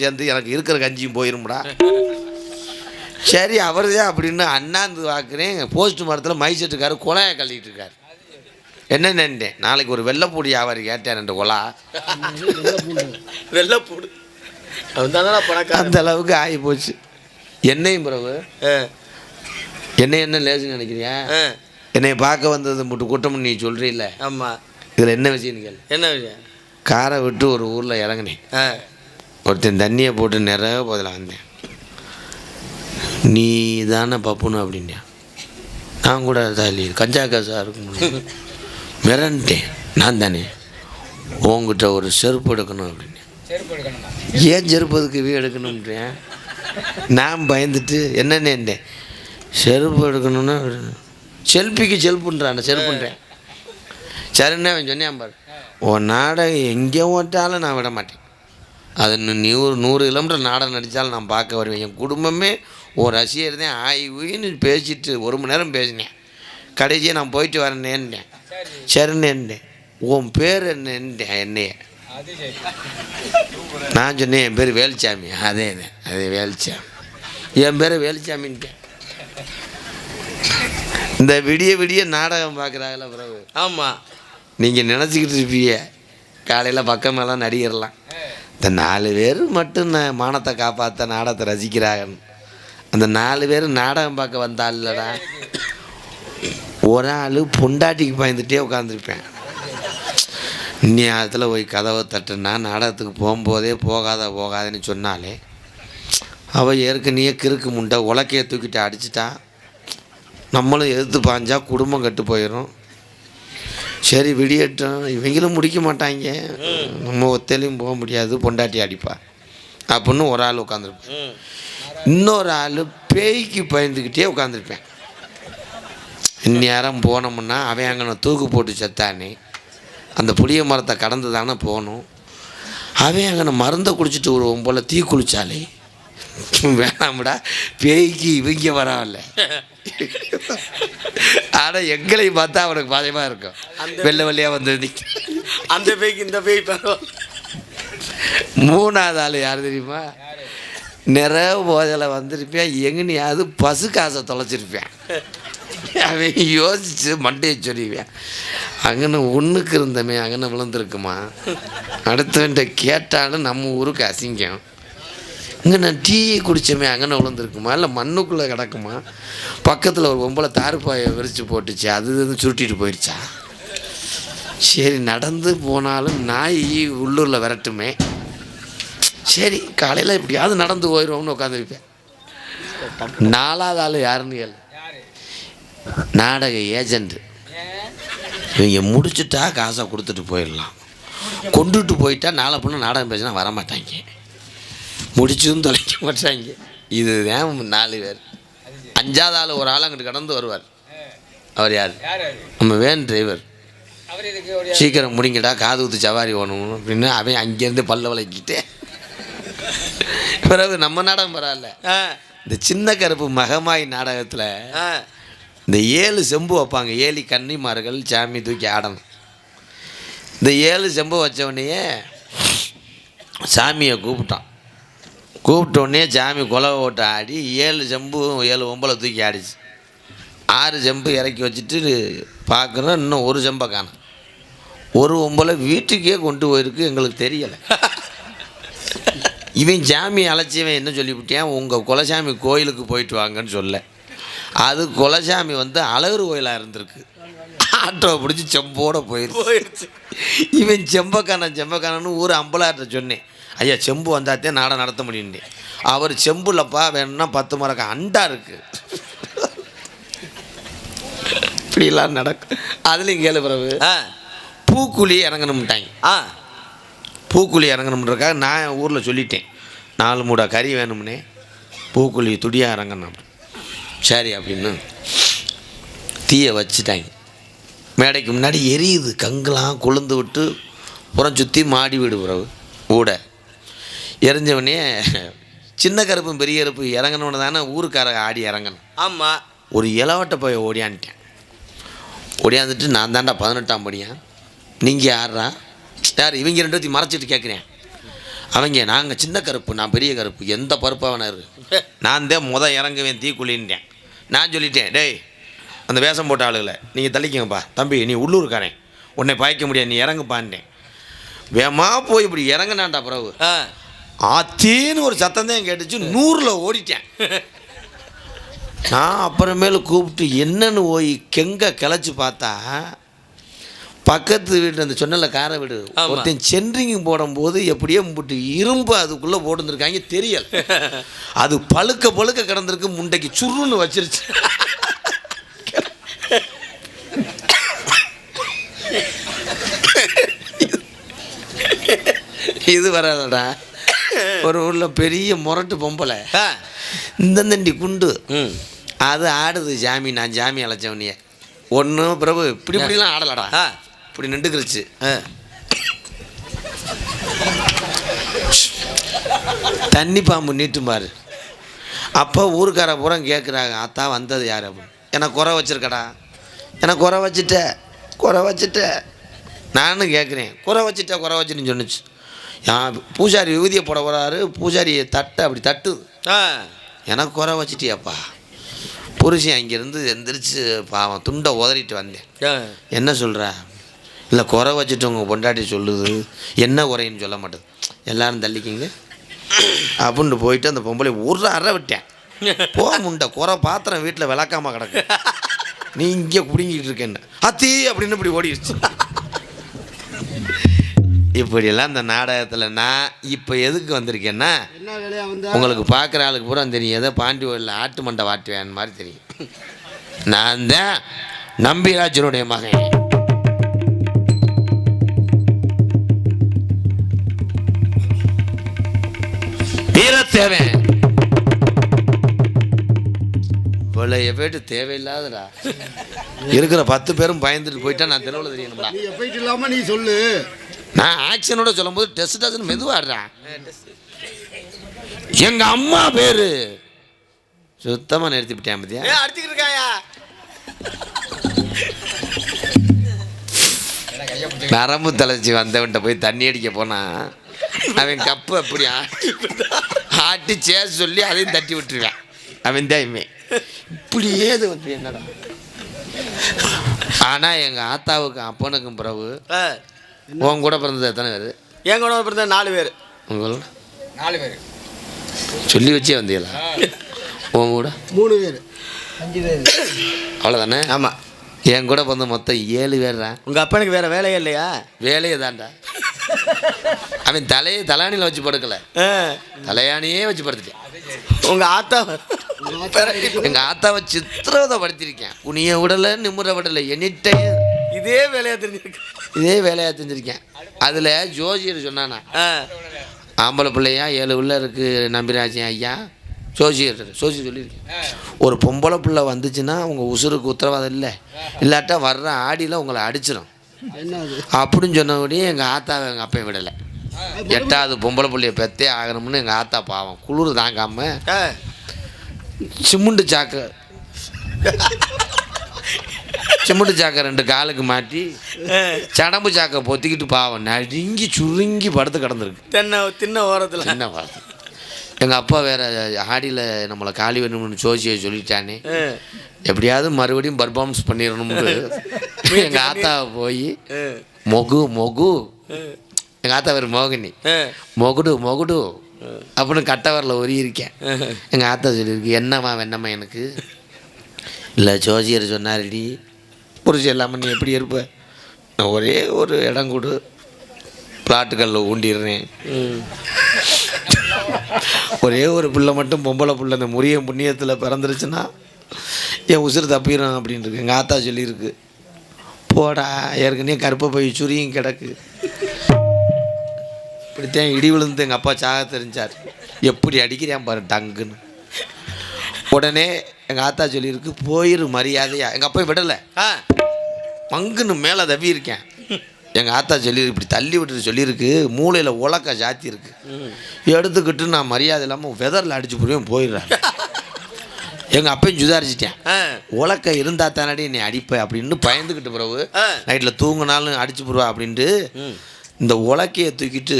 சேர்ந்து எனக்கு இருக்கிற கஞ்சியும் போயிரும்டா. சரி அவர் தான் அப்படின்னு அண்ணாந்து பார்க்குறேன் போஸ்ட் மரத்தில் மைசெட்டுக்காரு குலையை கழுவிட்டு இருக்காரு என்ன நினைட்டேன் நாளைக்கு ஒரு வெள்ளைப்பூடி வியாபாரி கேட்டேன் ரெண்டு குலா வெள்ளைப்பூடு. அந்த அளவுக்கு ஆகி போச்சு என்னையும் பிறகு என்ன என்ன லேசுன்னு நினைக்கிறியா? என்னை பார்க்க வந்தது மட்டும் கூட்டம் நீ சொல்கிறீல்ல ஆமா. இதில் என்ன விஷயம் கேள். என்ன விஷயம்? காரை விட்டு ஒரு ஊரில் இறங்கினேன். ஒருத்தன் தண்ணியை போட்டு நிறைய போதில் வந்தேன். நீ தானே பப்புனு அப்படின்யா நான் கூட இல்லையே கஞ்சா காசா இருக்கும் மிரண்டேன் நான் தானே. உங்ககிட்ட ஒரு செருப்பு எடுக்கணும் அப்படின்னு ஏன் செருப்பு அதுக்கு வீ எடுக்கணும்ன்றேன்? நான் பயந்துட்டு என்னென்னேன் செருப்பு எடுக்கணும்னா செல்ஃபிக்கு செல்ஃபுன்றான் செருப்புன்றேன் சரின்னு அவன் சொன்னேன் பாரு உன் நாடகம் எங்கே ஓட்டாலும் நான் விட மாட்டேன். அது நூறு நூறு கிலோமீட்டர் நாடகம் நடித்தாலும் நான் பார்க்க வருவேன். என் குடும்பமே ஒரு ரசிகர் தான் ஆய் ஊயின்னு பேசிட்டு ஒரு மணி நேரம் பேசினேன். கடைசியாக நான் போயிட்டு வரேன்னேன்னேன் சரின்னேன் உன் பேர் என்னன்றேன் என்னைய? நான் சொன்னேன் என் பேர் வேலுச்சாமி. அதே தான் அதே வேலுச்சாமி. என் பேர் வேலுச்சாமின்ட்டேன். இந்த விடிய விடிய நாடகம் பார்க்குறாங்கள பிறகு ஆமா. நீங்கள் நினச்சிக்கிட்டு இருப்பீங்க. காலையில் பக்கமெல்லாம் நடிகர்லாம். இந்த நாலு பேர் மட்டும் நான் மானத்தை காப்பாற்ற நாடகத்தை ரசிக்கிறாங்கன்னு. அந்த நாலு பேர் நாடகம் பார்க்க வந்தால்லடா ஒரு ஆள் பொண்டாட்டிக்கு பயந்துட்டே உட்காந்துருப்பேன் நேரத்தில் போய் கதவை தட்டுனா நாடகத்துக்கு போகும்போதே போகாத போகாதன்னு சொன்னாலே அவள் ஏற்கனவே கிறுக்கு முண்டை உலக்கையை தூக்கிட்டு அடிச்சிட்டா நம்மளும் எதிர்த்து பாஞ்சா குடும்பம் கெட்டு போயிடும் சரி விடியட்டும். இவங்களும் முடிக்க மாட்டாங்க. நம்ம ஒத்தையிலையும் போக முடியாது. பொண்டாட்டி அடிப்பா. அப்படின்னு ஒரு ஆள் உட்காந்துருப்பேன் இன்னொரு ஆள் பேய்க்கு பயந்துக்கிட்டே உட்காந்துருப்பேன் இந்நேரம் போனோம்னா அவன் அங்கே தூக்கு போட்டு செத்தானே. அந்த புளிய மரத்தை கடந்து தானே போகணும். அவன் அங்கே மருந்தை குடிச்சிட்டு வருவோம் போல் தீ குளிச்சாலே. வேணாம்டா. பேய்க்கு இவங்க வராமல்ல ஆனால் எங்களை பார்த்தா அவனுக்கு பயமாக இருக்கும். வெள்ளை வெள்ளையாக வந்து. அந்த பேய்க்கு இந்த பேய் மூணாவது ஆள் யார் தெரியுமா? நிறைய போதில் வந்திருப்பேன் எங்கனையாவது பசு காசை தொலைச்சிருப்பேன் அவன் யோசிச்சு மண்டையை சொல்லிவேன் அங்கன ஒன்றுக்கு இருந்தமே அங்கன விழுந்திருக்குமா? அடுத்தவன்ட்ட கேட்டாலும் நம்ம ஊருக்கு அசிங்கம். இங்கே நான் டீயை குடித்தோமே அங்கே விழுந்துருக்குமா? இல்லை மண்ணுக்குள்ளே கிடக்குமா? பக்கத்தில் ஒரு பொம்பளை தார்பாயை விரித்து போட்டுச்சு அது இது சுருட்டிட்டு போயிடுச்சா சரி நடந்து போனாலும் நாய் உள்ளூரில் விரட்டுமே. சரி காலையில் எப்படியாவது நடந்து போயிடுவோம்னு உட்காந்துருப்பேன் நாலாவது ஆள் யாருன்னு கேளு. நாடக ஏஜெண்ட் இவங்க முடிச்சுட்டா காசை கொடுத்துட்டு போயிடலாம். கொண்டுட்டு போயிட்டா நாளை பொண்ணு நாடகம் பேசினா வரமாட்டாங்க. முடிச்சதும் தொலைக்க மாட்டாங்க. இதுதான் நாலு பேர். அஞ்சாவது ஆள் ஒரு ஆள் அங்கிட்டு கடந்து வருவார். அவர் யார்? நம்ம வேன் டிரைவர். சீக்கிரம் முடிங்கடா காது ஊத்து சவாரி ஓணும் அப்படின்னு அவன் அங்கேருந்து பல்ல விளக்கிட்டு. பிறகு நம்ம நாடகம் பரவாயில்ல. இந்த சின்ன கருப்பு மகமாய் நாடகத்தில் இந்த ஏழு செம்பு வைப்பாங்க. ஏழி கன்னிமார்கள் சாமி தூக்கி ஆடணும். இந்த ஏழு செம்பு வச்சவனையே சாமியை கூப்பிட்டான். கூப்பிட்ட உடனே சாமி கொலை ஓட்ட ஆடி ஏழு ஜம்பு ஏழு ஒம்பளை தூக்கி ஆடிச்சு. ஆறு ஜம்பு இறக்கி வச்சுட்டு பார்க்குறோம் இன்னும் ஒரு ஜம்பை காணும். ஒரு ஒம்பளை வீட்டுக்கே கொண்டு போயிருக்கு எங்களுக்கு தெரியலை. இவன் சாமி அழைச்சவன் என்ன சொல்லிவிட்டேன் உங்கள் குலசாமி கோயிலுக்கு போயிட்டு வாங்கன்னு சொல்ல. அது குலசாமி வந்து அழகர் கோயிலாக இருந்திருக்கு. ஆட்டோவை பிடிச்சி செம்போட போயிடுச்சு போயிடுச்சு இவன் செம்பக்கானன் செம்பக்கானன்னு ஊர் அம்பலார்ட்ட சொன்னேன். ஐயா செம்பு வந்தாத்தே நாடகம் நடத்த முடியும்னே. அவர் செம்புலப்பா வேணும்னா பத்து மரக்க அண்டா இருக்கு. இப்படிலாம் நடக்கும் அதுலேயும் கேளு பிறகு ஆ. பூக்குழி இறங்கணும்ட்டாங்க. ஆ. பூக்குழி இறங்கணுன்றக்காக நான் ஊரில் சொல்லிட்டேன். நாலு மூடா கறி வேணும்னே. பூக்குழி துடியாக இறங்கணும். சரி அப்படின்னு தீயை வச்சுட்டாங்க. மேடைக்கு முன்னாடி எரியுது. கங்கெலாம் கொழுந்து விட்டு புறம் சுற்றி மாடி வீடு பிறகு ஊட. எரிஞ்சவனே சின்ன கருப்பும் பெரிய கருப்பு இறங்கணுன்னு தானே ஊருக்காரங்க ஆடி இறங்கணும். ஆமா. ஒரு இளவட்ட போய் ஓடியான்ட்டேன் ஓடியாந்துட்டு நான் தாண்டா பதினெட்டாம் படியான் நீங்கள் யாரா யார் இவங்க ரெண்டு பேர்த்தையும் மறைச்சிட்டு கேட்குறேன் அவங்க நாங்கள் சின்ன கருப்பு நான் பெரிய கருப்பு எந்த பருப்பாக வேணாரு நான் தான் முத இறங்குவேன் தீக்குழின்ட்டேன். நான் சொல்லிட்டேன் டேய் அந்த வேஷம் போட்ட ஆளுகளை நீங்கள் தள்ளிக்கங்கப்பா. தம்பி நீ உள்ளூர்காரன். உன்னை பாய்க்க முடியாது நீ இறங்குப்பான்ட்டேன் வேமா போய் இப்படி இறங்குனான்டா பிறகு. ஆத்தேன்னு ஒரு சத்தம் தான் கேட்டுச்சு நூறில் ஓடிட்டேன். நான் அப்புறமேலு கூப்பிட்டு என்னன்னு போய் கெங்க கிளச்சி பார்த்தா பக்கத்து வீட்டு அந்த சொன்னல கார வீடு. ஒருத்தன் சென்ட்ரிங் போடும்போது எப்படியோ முட்டு இரும்பு அதுக்குள்ளே போட்டுருக்காங்க தெரியல. அது பழுக்க பழுக்க கிடந்திருக்கு முண்டைக்கு சுருன்னு வச்சிருச்சு. இது வராதடா. ஒரு ஊரில் பெரிய முரட்டு பொம்பளை. ஆ. இந்த தண்டி குண்டு அது ஆடுது ஜாமி நான் ஜாமி அழைச்சவனிய. ஒன்றும் பிரபு இப்படி இப்படிலாம் ஆடலடா. இப்படி நின்றுக்கிருச்சு. தண்ணி பாம்பு நீட்டும் பாரு. அப்போ ஊருக்கார பூரா கேட்குறாங்க அத்தா வந்தது யார்? அப்படின்னு. எனக்கு குறை வச்சிருக்கடா. எனக்கு குறை வச்சுட்ட. குறை வச்சுட்ட. நானும் கேட்குறேன் குறை வச்சுட்ட குறை வச்சுன்னு சொன்னுச்சு. பூஜாரி விபூதியை போட போகிறாரு பூஜாரியை தட்டு அப்படி தட்டுது. ஆ. எனக்கு குறை வச்சிட்டியாப்பா. புருஷன் அங்கேருந்து எந்திரிச்சு பாவம் துண்டை உதறிட்டு வந்தேன். என்ன சொல்கிற இல்லை குறை வச்சுட்டு உங்கள் பொண்டாட்டி சொல்லுது என்ன குறைன்னு சொல்ல மாட்டேது. எல்லாரும் தள்ளிக்கிங்க. அப்படின்னு போயிட்டு அந்த பொம்பளை ஒரு அறை விட்டேன். போ முண்டை குறை பாத்திரம் வீட்டில் விளக்காம கிடக்கு. நீ இங்கே குடுங்கிட்டு இருக்கேன்னு அத்தி அப்படின்னு இப்படி ஓடிடுச்சு இப்படியெல்லாம் இந்த நாடகத்தில் நான் இப்போ எதுக்கு வந்திருக்கேன்னா உங்களுக்கு பார்க்குற ஆளுக்கு பூரா தெரியும். ஏதோ பாண்டி கோயிலில் ஆட்டு மண்டை வாட்டுவேன் மாதிரி தெரியும். நான் தான் நம்பிராஜனுடைய மகன். வீரத்தேவன். இவ்வளவு பேட்டு தேவையில்லாதடா. இருக்கிற பத்து பேரும் பயந்துட்டு போயிட்டா நான் தெருவில் தெரியணும்டா. போயிட்டு இல்லாம நீ சொல்லு. நான் ஆக்ஷனோட சொல்லும்போது டெஸ்ட் டஸ்ன்னு மெதுவாடுறேன் எங்க அம்மா பேரு. சுத்தமா நிறுத்திவிட்டேன் பத்தியா? அடிச்சுக்கிட்டு இருக்காயா? நரம்பு தலைச்சி வந்தவன்ட்ட போய் தண்ணி அடிக்க போனா அவன் கப்பு அப்படி ஆட்டி சேர சொல்லி அதையும் தட்டி விட்டுருவேன். அவன் தான் இவன். இப்படியே இது வந்து என்னடா? ஆனா எங்க ஆத்தாவுக்கும் அப்பனுக்கும் பிறகு உன் கூட பிறந்தது எத்தனை பேர்? என் கூட பிறந்த நாலு பேர். உங்களோட? நாலு பேர். சொல்லி வச்சே வந்தீங்களா? உன் கூட? மூணு பேர். அவ்வளோதானே ஆமாம் என் கூட பிறந்த மொத்தம் ஏழு பேர்டா உங்கள் அப்பனுக்கு வேற வேலையே இல்லையா? வேலையே தான்டா. அவன் தலையை தலானியில் வச்சு படுக்கல. ஆ. தலையானியே வச்சு படுத்துட்டேன். உங்கள் ஆத்தா எங்கள் ஆத்தாவை சித்திரவதை படுத்திருக்கேன். குனிய விடலை நிமிர விடலை எனிட்டையும் இதே வேலையா தெரிஞ்சிருக்கு. இதே வேலையாக செஞ்சுருக்கேன் அதில் ஜோசியர் சொன்னானா ஆம்பளை பிள்ளையா ஏழு உள்ள இருக்கு நம்பிராஜன் ஐயா. ஜோசியர் ஜோசியர் சொல்லியிருக்கேன். ஒரு பொம்பளை பிள்ளை வந்துச்சுன்னா உங்கள் உசுருக்கு உத்தரவாதம் இல்லை. இல்லாட்டா வர்ற ஆடியில் உங்களை அடிச்சிடும் அப்படின்னு சொன்னபடியே எங்கள் ஆத்தாவை எங்கள் அப்பையும் விடலை. எட்டாவது பொம்பளை பிள்ளைய பெத்தே ஆகணும்னு எங்கள் ஆத்தா பாவம். குளிர் தாங்காமல் சிமுண்டு சாக்கு. சிமுண்டு சாக்கை ரெண்டு காலுக்கு மாட்டி. சடம்பு சாக்கை பொத்திக்கிட்டு பாவம் நடுங்கி சுருங்கி படுத்து கிடந்திருக்கு. தென்னை தின்ன ஓரத்தில். என்ன பாவம் எங்கள் அப்பா வேற ஆடியில் நம்மளை காலி வேணும்னு ஜோசியை சொல்லிட்டானே. எப்படியாவது மறுபடியும் பர்ஃபார்மன்ஸ் பண்ணிடணும்னு எங்கள் ஆத்தாவை போய் மொகு மொகு. எங்கள் ஆத்தா பேர் மோகினி. மொகுடு மொகுடு. அப்படின்னு கட்டவரில் ஒரி இருக்கேன் எங்கள் ஆத்தா சொல்லியிருக்கு என்னம்மா வெண்ணம்மா எனக்கு? இல்லை ஜோசியர் சொன்னாருடி புரிச்சு இல்லாமல் நீ எப்படி இருப்ப? நான் ஒரே ஒரு இடம் கொடு. பிளாட்டுகளில் ஊண்டிடுறேன். ஒரே ஒரு பிள்ளை மட்டும் பொம்பளை பிள்ளை இந்த முறிய புண்ணியத்தில் பிறந்துருச்சுன்னா என் உசுறு தப்பிடும் அப்படின்னு இருக்கு எங்கள் ஆத்தா சொல்லியிருக்கு. போடா ஏற்கனவே கருப்பை போய் சுரியும் கிடக்கு. இப்படித்தான் இடி விழுந்து எங்கள் அப்பா சாக தெரிஞ்சார். எப்படி அடிக்கிறேன் பாரு டங்குன்னு. உடனே எங்கள் ஆத்தா சொல்லியிருக்கு போயிரு மரியாதையா. எங்கள் அப்பா விடலை. ஆ. மங்குன்னு மேலே தவி இருக்கேன் எங்கள் ஆத்தா சொல்லி இப்படி தள்ளி விட்டுட்டு சொல்லியிருக்கு மூளையில் உலக்க ஜாத்தி இருக்கு எடுத்துக்கிட்டு நான் மரியாதை இல்லாமல் வெதரில் அடிச்சு போடுவேன் போயிடுறேன் எங்கள் அப்பையும் சுதாரிச்சிட்டேன். உலக்க இருந்தா தானடி நீ அடிப்ப அப்படின்னு பயந்துக்கிட்டு பிறகு ஆ. நைட்டில் தூங்கினாலும் அடிச்சு போடுவா அப்படின்ட்டு இந்த உலக்கையை தூக்கிட்டு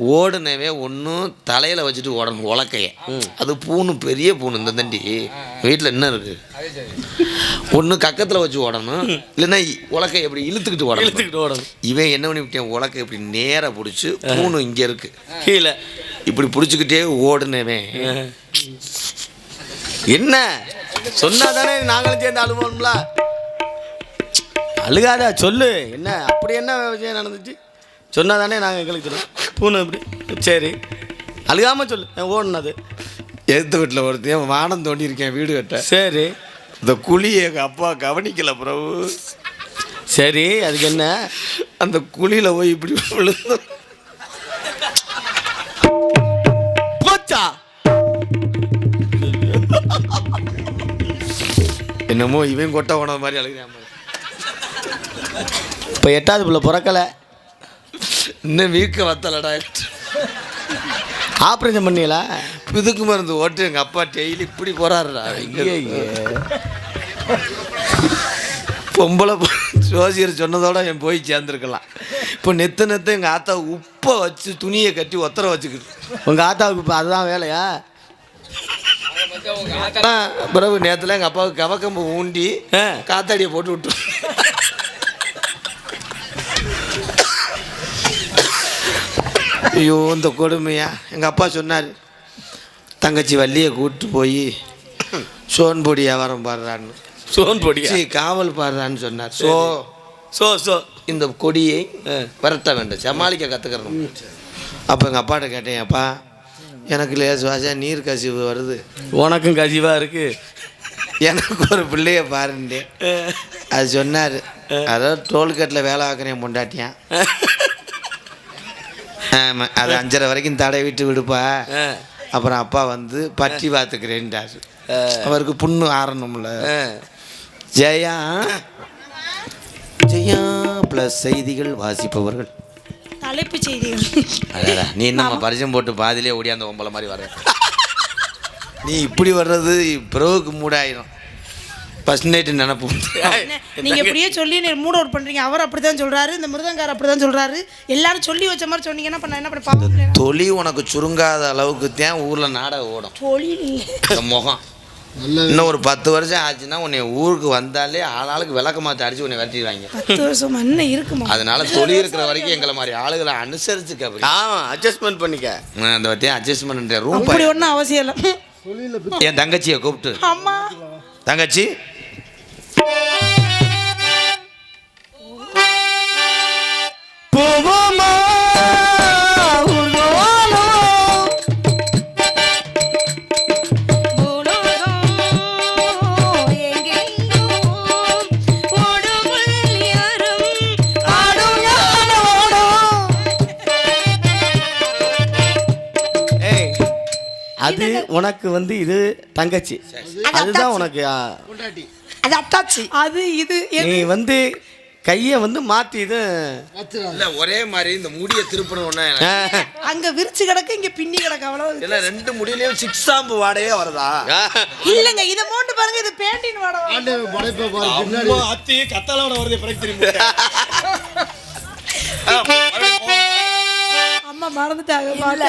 ஓடுனவே ஒன்றும் தலையில் வச்சுட்டு ஓடணும் உலக்கைய. அது பூணு பெரிய பூணு இந்த தண்டி. வீட்டில் என்ன இருக்கு? ஒன்று கக்கத்தில் வச்சு ஓடணும் இல்லைன்னா உலக்கை எப்படி இழுத்துக்கிட்டு ஓடணும். இழுத்துக்கிட்டு ஓடணும். இவன் என்ன பண்ணி விட்டான் உலக்கை இப்படி நேராக பிடிச்சி பூணு இங்கே இருக்கு. கீழே. இப்படி பிடிச்சிக்கிட்டே ஓடுனவே. என்ன? சொன்னா தானே நாங்களும் சேர்ந்து அழுவோம்ல? அழுகாத சொல்லு. என்ன அப்படி என்ன விஷயம் நடந்துச்சு? சொன்னா தானே நாங்கள் எங்களுக்கு சொல்லுவோம் பூனை இப்படி. சரி. அழுகாம சொல்லு. நான் ஓடுனது. எதிர்த்த வீட்டில் ஒருத்தன் வானம் தோண்டி இருக்கேன் வீடு கட்ட? சரி. இந்த குழி எங்கள் அப்பா கவனிக்கல பிரபு. சரி அதுக்கு என்ன? அந்த குழியில் போய் இப்படி விழுந்து. போச்சா? என்னமோ இவன் கொட்டை போனது மாதிரி அழுகிறான். இப்போ எட்டாவது பிள்ளை பிறக்கலை. இன்னும் வீக்க வத்தலடா. ஆப்ரேஷன் பண்ணீங்களா இதுக்கு மருந்து ஓட்டு எங்கள் அப்பா டெய்லி இப்படி இங்கே பொம்பளை ஜோசியர் சொன்னதோட என் போய் சேர்ந்துருக்கலாம். இப்போ நெத்து நெத்து எங்கள் ஆத்தா உப்பை வச்சு துணியை கட்டி ஒத்தரை வச்சுக்கிட்டு. உங்கள் ஆத்தாவுக்கு இப்போ அதுதான் வேலையா? பிறகு நேரத்தில் எங்கள் அப்பாவுக்கு கவக்கம்பு ஊண்டி. காத்தாடியை போட்டு விட்டு ஐயோ இந்த கொடுமையா? எங்கள் அப்பா சொன்னார் தங்கச்சி வள்ளியை கூப்பிட்டு போய் சோன் பொடி வியாபாரம் பாடுறான்னு. சோன் பொடியா? சீ காவல் பாடுறான்னு சொன்னார். ஸோ சோ சோ. இந்த கொடியை விரட்ட வேண்டும் சமாளிக்க கற்றுக்கிறணும் அப்போ எங்கள் அப்பாட்ட கேட்டேன் அப்பா எனக்கு லேஸ் வாசா நீர் கசிவு வருது. உனக்கும் கசிவா இருக்கு. எனக்கு ஒரு பிள்ளைய பாருண்டே அது சொன்னார் அதாவது டோல்கேட்டில் வேலை பார்க்குறேன் பொண்டாட்டியான் ஆமாம் அது அஞ்சரை வரைக்கும் தடை விட்டு விடுப்பா. அப்புறம் அப்பா வந்து பற்றி பார்த்துக்கிறேன்டாரு அவருக்கு புண்ணு ஆறணும்ல. ஜெயா. ஜெயா ப்ளஸ் செய்திகள் வாசிப்பவர்கள். தலைப்புச் செய்திகள். அடடா, நீ என்னம்மா பரிசம் போட்டு பாதியிலே ஓடியாந்த ஒம்பளை மாதிரி வர நீ இப்படி வர்றது பிறகுக்கு மூடாயிரும். ஃபஸ்ட் நைட்டு நினப்பு நீங்க இப்படியே சொல்லி மூட் அவுட் பண்றீங்க. அவர் அப்படிதான் சொல்றாரு இந்த மிருதங்கார் அப்படிதான் சொல்றாரு. எல்லாரும் சொல்லி வச்ச மாதிரி சொன்னீங்கன்னா நான் என்ன பண்ண தொலி உனக்கு சுருங்காத அளவுக்கு தான் ஊரில் நாடகம் ஓடும். தொழில் முகம். இன்னும் ஒரு பத்து வருஷம் ஆச்சுன்னா உன்னை ஊருக்கு வந்தாலே ஆளாளுக்கு விளக்க மாற்றி அடிச்சு உன்னை விரட்டிடுவாங்க. பத்து வருஷம் என்ன இருக்குமா? அதனால தொழில் இருக்கிற வரைக்கும் எங்களை மாதிரி ஆளுகளை அனுசரிச்சுக்க அப்படி. ஆமா அட்ஜஸ்ட்மெண்ட் பண்ணிக்க. நான் அந்த வத்தியம் அட்ஜஸ்ட்மெண்ட் ரூம் அப்படி ஒன்றும் அவசியம் இல்லை. என் தங்கச்சியை கூப்பிட்டு. அம்மா. தங்கச்சி? உனக்கு வந்து இது தங்கச்சி. அதுதான் உனக்கு அது அட்டாச்சு அது இது? நீ வந்து கையை வந்து மாத்தி இது. இல்லை ஒரே மாதிரி இந்த முடியை திருப்பணும் ஆ. அங்க விரிச்சு கிடக்கு இங்க பின்னி கிடக்கு அவ்வளவு இல்லை ரெண்டு முடியிலையும் சிக்ஸ் சாம்பு வாடையே வருதா? இல்லங்க இத மோண்டு பாருங்க இது பேண்டின் வாட ஆண்டவன் படைப்பை பாரு பின்னாடி. அத்தி கத்தாலோட வருது பிறகு திரும்பி. அம்மா மறந்துட்டாங்க பாட்டு.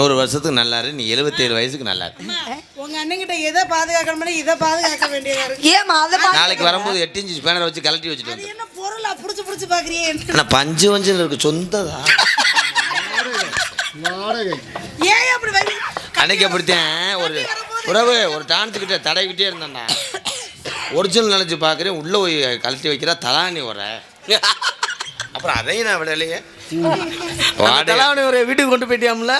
நூறு வருஷத்துக்கு நல்லா இரு நீ எழுபத்தேழு வயசுக்கு நல்லா இரு உங்க அண்ணன்கிட்ட எதை பாதுகாக்கணும்னா இதை பாதுகாக்க வேண்டியதா இருக்கு. ஏமா அதை பா- நாளைக்கு வரும்போது எட்டு இன்ச்சு பேனரை வச்சு கழட்டி வச்சுட்டு வந்து என்ன பொருளா புடிச்சு புடிச்சு பாக்குறியே? ஆனா பஞ்சு வஞ்சுன்னு இருக்கு சொந்ததா? ஏன் அப்படி வை அன்னைக்கு அப்படித்தான் ஒரு உறவு ஒரு டான்ஸுக்கிட்ட தடவிக்கிட்டே இருந்தேன்டா. ஒரிஜினல் நினச்சி பார்க்குறேன் உள்ளே போய் கழட்டி வைக்கிறா தலாணி வர அப்புறம் அதையும் நான் விடலையே. தலாவணி ஒரு வீட்டுக்கு கொண்டு போயிட்டியாம்ல?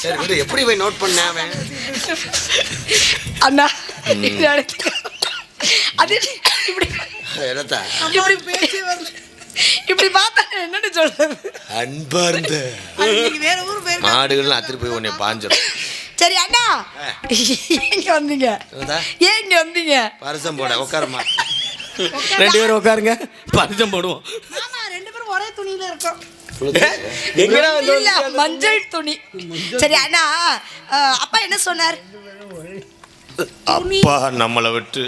சரி விடு எப்படி போய் நோட் அவன்? அண்ணா. அது இப்படி என்னத்தா? இப்படி பேசி வரல இப்படி பார்த்தா என்னன்னு சொல்றது? அன்பார்ந்த வேற ஊர் போயிருக்கா மாடுகள்லாம் அத்திரி போய் உன்னை பாஞ்சிடும் சரி அண்ணா எங்க வந்தீங்க? ஏன் இங்க வந்தீங்க? பரிசம் போட உட்காருமா ரெண்டு பேரும் உட்காருங்க பரிசம் போடுவோம். ஆமா ரெண்டு பேரும் ஒரே துணியில இருக்கோம். எங்கடா வந்து மஞ்சள் துணி. சரி அண்ணா அப்பா என்ன சொன்னார்? அப்பா நம்மளை விட்டு.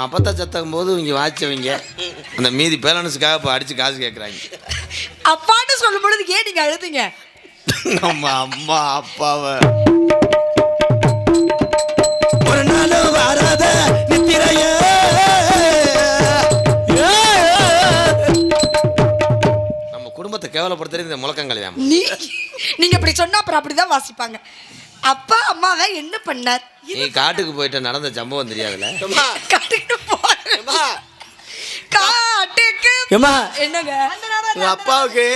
நம்ம அப்பத்தா சத்தம் போது இங்கே வாய்ச்சவங்க அந்த மீதி பேலன்ஸுக்காக இப்போ அடித்து காசு கேட்குறாங்க அப்பான்னு சொல்லும் பொழுது ஏன் நீங்க அழுதுங்க? நம்ம அம்மா அப்பாவை. ஒரு நாள் வராத நித்திரைய. நம்ம குடும்பத்தை கேவலப்படுத்துறது இந்த முழக்கங்கள் தான் நீ நீங்க இப்படி சொன்னா அப்புறம் அப்படிதான் வாசிப்பாங்க. அப்பா அம்மா தான் என்ன பண்ணார்? நீ காட்டுக்கு போயிட்டு நடந்த சம்பவம் தெரியாதுல்ல? காட்டுக்கு என்னங்க? உங்க அப்பாவுக்கு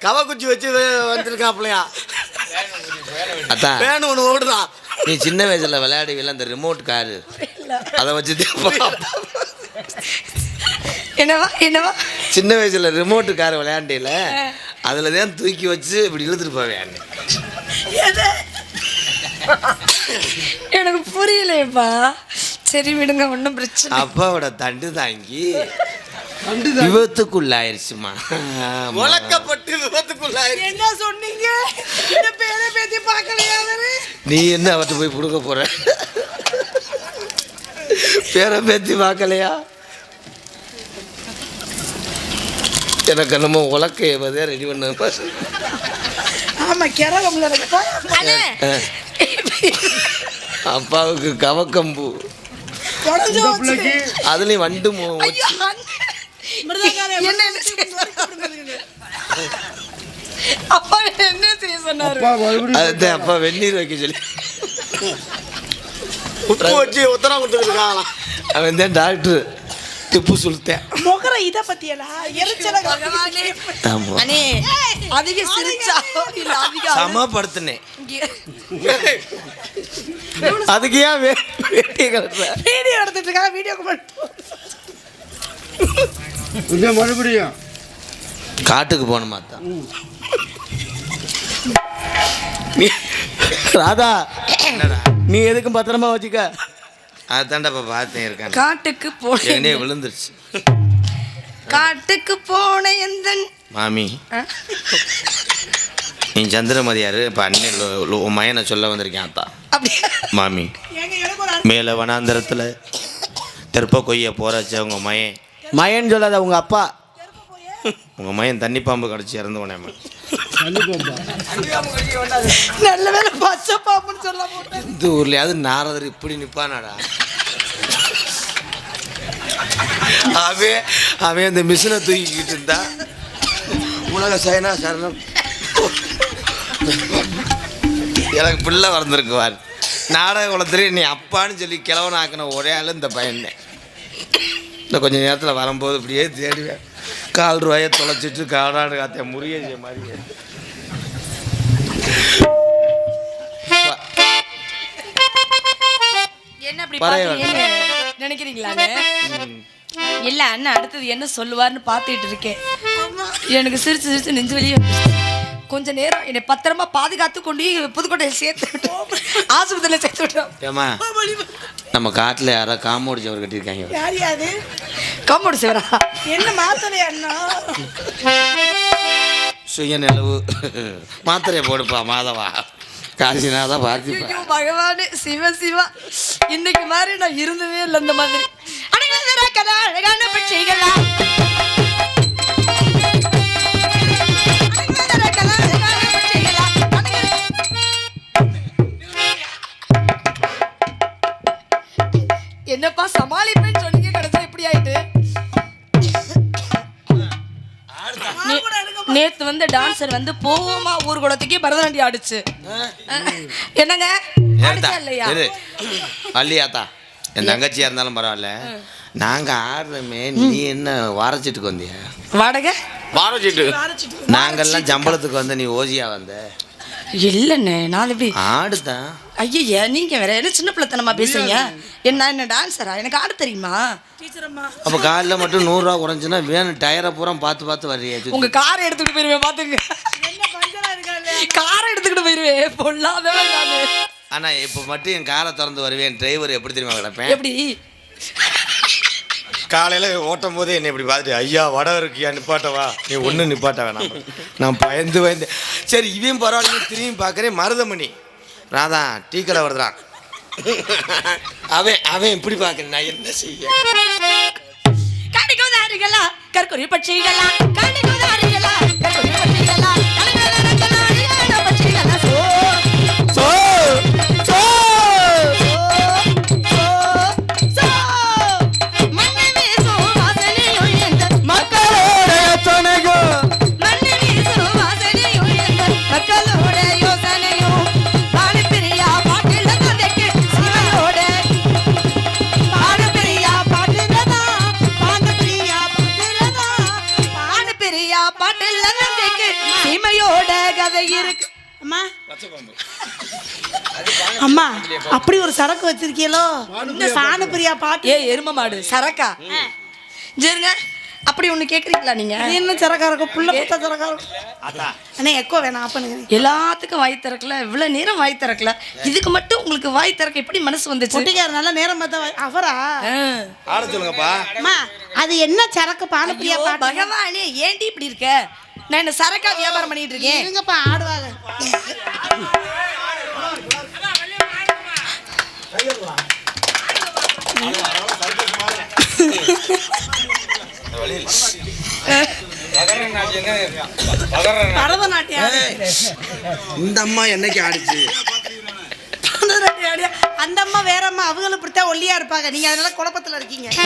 கவக்குச்சி வச்சு வந்திருக்காப்லையா அதான். வேணும் ஒன்று ஓடுதான் நீ சின்ன வயசுல விளையாடுவீல அந்த ரிமோட் காரு. அதை வச்சு என்னவா என்னவா? சின்ன வயசுல ரிமோட் கார் விளையாண்டில அதுல தான் தூக்கி வச்சு இப்படி இழுத்துட்டு போவேன்? எனக்கு புரியலையேப்பா. சரி விடுங்க ஒன்றும் பிரச்சனை அப்பாவோட தண்டு தாங்கி. விபத்துக்குள்ளாயிருச்சுமா. ஆமா. முழக்கப்பட்டு விபத்துக்குள்ளாயிரு என்ன சொன்னீங்க? பேரை பேத்தி பார்க்கலையா நீ என்ன அவர்கிட்ட போய் கொடுக்க போற? பேரை பேத்தி பார்க்கலையா? எனக்கு என்னமோ உலக்கைய பதே ரெடி பண்ண ஆமா கிரகம்ல இருக்கா அண்ணே! அப்பாவுக்கு கவக்கம்பு. அதுலயும் வண்டு அப்பா என்ன செய்ய சொன்னாரு? அப்பா வெந்நீர் வைக்க சொல்லி. உப்பு வச்சு உத்தரம் கொடுத்துருக்காங்களாம் அவன் தான் டாக்டர் திப்பு சுல்தேன் முகர இத பத்தியலா? எரிச்சல பகவானே. ஆமா. அண்ணே அதிக சிரிச்சா இல்ல அதிக சமப்படுத்தினேன். அதுக்கு ஏன் வே- வேட்டியை கலட்டுற வீடியோ எடுத்துட்டு இருக்கா வீடியோக்கு மட்டும் மறுபடியும். காட்டுக்கு போகணுமா தான் நீ ராதா என்னடா நீ எதுக்கும் பத்திரமா வச்சுக்க. அதுதான்டா இப்போ பார்த்தேன் இருக்கான் காட்டுக்கு போன விழுந்துருச்சு. காட்டுக்கு போன எந்த மாமி நீ சந்திரமதியாரு இப்போ அண்ணன் உன் மயனை சொல்ல வந்திருக்கேன் அத்தா மாமி மேலே வனாந்தரத்தில் தெற்ப கொய்ய போறாச்சு அவங்க மயன். மயன் சொல்லாத உங்க அப்பா. உங்கள் மயன் தண்ணி பாம்பு கடிச்சு இறந்து போனேன் நல்ல வேலை பச்சை சொல்ல இந்த ஊர்லயாவது நாரதர் இப்படி நிப்பானாடா? அவன் அவன் அந்த மிஷினை தூக்கிக்கிட்டு இருந்தா உலக சைனா சரணம். எனக்கு பிள்ளை வளர்ந்துருக்குவார் நாடக குளத்துல நீ அப்பான்னு சொல்லி கிழவன் ஆக்கின ஒரே ஆள் இந்த பையன். இந்த கொஞ்ச நேரத்தில் வரும்போது இப்படியே தேடுவேன். கால் ரூபாயை தொலைச்சிட்டு காடாடு காத்த முறிய மாதிரி. வா. என்ன அப்படி பறைய பாத்தீங்கன்னு நினைக்கிறீங்களாங்க இல்ல அண்ணன் அடுத்தது என்ன சொல்லுவார்னு பார்த்துட்டு இருக்கேன். எனக்கு சிரிச்சு சிரிச்சு நெஞ்சு வெளியே வந்துருச்சு. கொஞ்ச நேரம் என்னை பத்திரமா பாதுகாத்து கொண்டு புதுக்கோட்டையில் சேர்த்து விட்டு ஆஸ்பத்திரியில் சேர்த்து விட்டோம். ஏமா நம்ம காட்டில் யாரோ காம்பவுண்ட் சவர் கட்டியிருக்காங்க. யார் யாது காம்பவுண்ட் சிவரா என்ன மாத்தலையா அண்ணா? சுயநிலவு. மாத்திரையை போடுப்பா மாதவா. காசிநாதா பார்த்திப்பா ஐயோ பகவானே சிவ சிவா. இன்னைக்கு மாதிரி நான் இருந்தவே இல்லை இந்த மாதிரி. அழகான பட்சிகளா. வந்து போவோமா ஊர்குளத்துக்கே பரதநாட்டியம் ஆடுச்சு. என்னங்க? இல்லையா? அல்லியாத்தா என் தங்கச்சியா இருந்தாலும் பரவாயில்ல. நாங்க ஆடுறோமே நீ என்ன வாரச்சிட்டுக்கு வந்தியா? வாடகை? வாரச்சிட்டு. நாங்கெல்லாம் சம்பளத்துக்கு வந்த நீ ஓசியா வந்த? இல்லைண்ணே நான் எப்படி ஆடுதான் ஐயா நீங்க வேற என்ன சின்ன பிள்ளைத்தனமா பேசுறீங்க? என்ன என்ன டான்ஸரா எனக்கு ஆட தெரியுமா? டீச்சர் அம்மா அப்போ காலைல மட்டும் நூறுரூவா குறைஞ்சுன்னா வேணும் டயரை பூரா பார்த்து பார்த்து வர்றியா உங்க காரை எடுத்துக்கிட்டு போயிருவேன் பாத்துங்க. காரை எடுத்துக்கிட்டு போயிருவேன் பொல்லாதவன் நானு. ஆனா இப்போ மட்டும் என் காரை திறந்து வருவேன் டிரைவர் எப்படி தெரியுமா கிடப்பேன்? எப்படி? காலையில் ஓட்டும் போதே என்னை இப்படி பார்த்துட்டு ஐயா வடம் இருக்கியா? நிப்பாட்டவா நீ ஒன்றும் நிப்பாட்ட வேணாம். நான் பயந்து பயந்து. சரி இவையும் பரவாயில்ல திரும்பி பார்க்குறேன். மருதமணி. ராதா டீ கடை வருதுறான் அவன் அவன் இப்படி பார்க்குறேன்? நான் என்ன செய்ய? கடிகோதாரிகளா கற்குறி பட்சிகளா கடிகோதாரிகளா அம்மா அப்படி ஒரு சரக்கு வச்சிருக்கீங்களோ? இந்த சாணப்பிரியா பாட்டு. ஏ எரும மாடு சரக்கா? சரிங்க அப்படி ஒண்ணு கேக்குறீங்களா நீங்க? இது என்ன சரக்கா இருக்கும்? புள்ள புத்தா சரக்கா இருக்கும். அண்ணே எக்கோ வேணாம் அப்பனுங்க எல்லாத்துக்கும் வாய் திறக்கல இவ்வளவு நேரம் வாய் திறக்கல. இதுக்கு மட்டும் உங்களுக்கு வாய் திறக்க எப்படி மனசு வந்துச்சு? பொட்டிக்கார நல்ல நேரம் பார்த்தா அவரா. ஆட சொல்லுங்கப்பா. அம்மா அது என்ன சரக்கு பானுப்பிரியா பகவானே ஏன்டி இப்படி இருக்க? நான் என்ன சரக்கா வியாபாரம் பண்ணிட்டு இருக்கேன்? இருங்கப்பா ஆடுவாங்க. இந்த அம்மா என்னைக்கு ஆடிச்சு? அந்த அம்மா வேற அம்மா. அவங்களும் இப்படித்தான் ஒல்லியா இருப்பாங்க. நீங்க அதனால குழப்பத்துல இருக்கீங்க.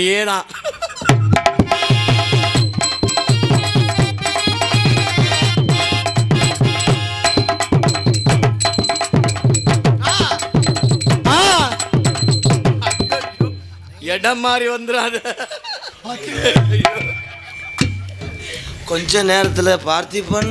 அப்படியே நான் இடம் மாறி வந்துடாது கொஞ்ச நேரத்தில் பார்த்திபன்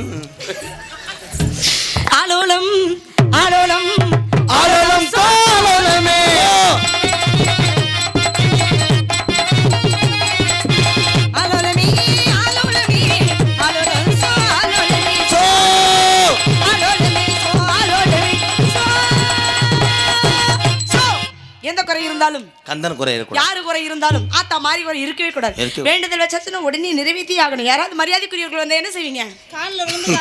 இருந்தாலும் கந்தன் குறை இருக்கக்கூடாது. யாரு குறை இருந்தாலும் ஆத்தா மாறி குறை இருக்கவே கூடாது. வேண்டுதல் வச்சாச்சுன்னா உடனே நிறைவேற்றி ஆகணும். யாராவது மரியாதைக்குரியவர்கள் வந்தா என்ன செய்வீங்க? காலில் விழுந்து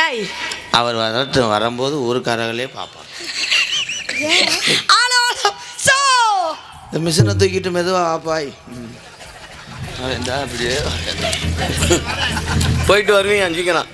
ஏய். அவர் வரட்டும் வரும்போது ஊருக்காரர்களே சோ. இந்த மிஷினை தூக்கிட்டு மெதுவாக ஆப்பாய் அப்படியே போயிட்டு வருவீங்க அஞ்சிக்கலாம்